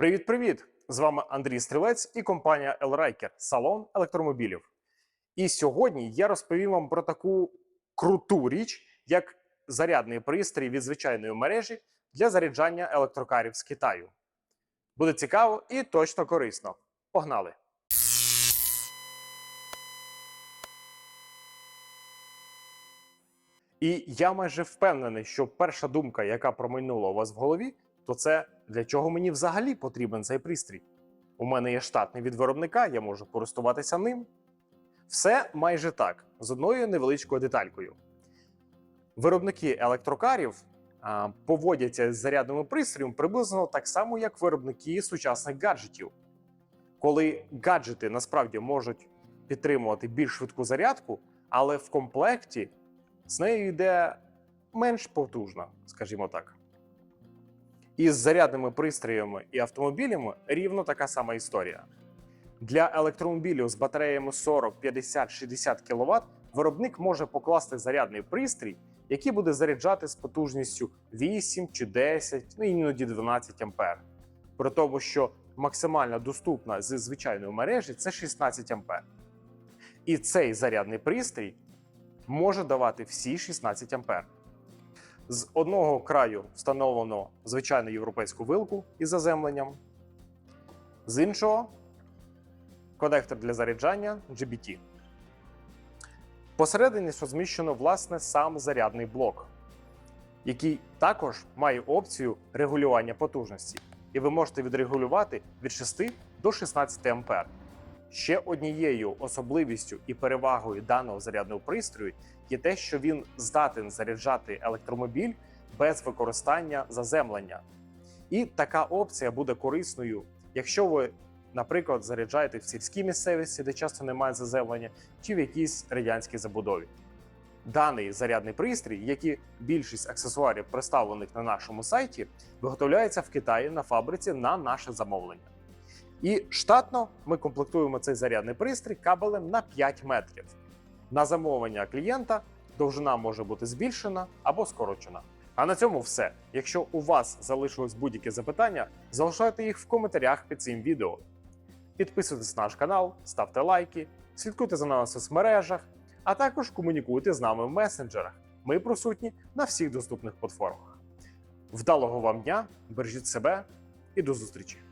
Привіт-привіт! З вами Андрій Стрілець і компанія Елрайкер салон електромобілів. І сьогодні я розповім вам про таку круту річ, як зарядний пристрій від звичайної мережі для заряджання електрокарів з Китаю. Буде цікаво і точно корисно. Погнали! І я майже впевнений, що перша думка, яка промайнула у вас в голові, то це для чого мені взагалі потрібен цей пристрій? У мене є штатний від виробника, я можу користуватися ним. Все майже так, з одною невеличкою деталькою. Виробники електрокарів а, поводяться з зарядними пристроєм приблизно так само, як виробники сучасних гаджетів. Коли гаджети насправді можуть підтримувати більш швидку зарядку, але в комплекті з нею йде менш потужна, скажімо так. І з зарядними пристроями і автомобілями рівно така сама історія. Для електромобілів з батареями 40, 50, 60 кВт виробник може покласти зарядний пристрій, який буде заряджати з потужністю 8 чи 10, ну іноді 12 А. При тому, що максимально доступна з звичайної мережі це 16 А. І цей зарядний пристрій може давати всі 16 А. З одного краю встановлено звичайну європейську вилку із заземленням, з іншого конектор для заряджання GBT. Посередині розміщено власне сам зарядний блок, який також має опцію регулювання потужності, і ви можете відрегулювати від 6 до 16 А. Ще однією особливістю і перевагою даного зарядного пристрою є те, що він здатен заряджати електромобіль без використання заземлення. І така опція буде корисною, якщо ви, наприклад, заряджаєте в сільській місцевості, де часто немає заземлення, чи в якійсь радянській забудові. Даний зарядний пристрій, як і більшість аксесуарів, представлених на нашому сайті, виготовляється в Китаї на фабриці на наше замовлення. І штатно ми комплектуємо цей зарядний пристрій кабелем на 5 метрів. На замовлення клієнта довжина може бути збільшена або скорочена. А на цьому все. Якщо у вас залишилось будь-які запитання, залишайте їх в коментарях під цим відео. Підписуйтесь на наш канал, ставте лайки, слідкуйте за нами в соцмережах, а також комунікуйте з нами в месенджерах. Ми присутні на всіх доступних платформах. Вдалого вам дня, бережіть себе і до зустрічі!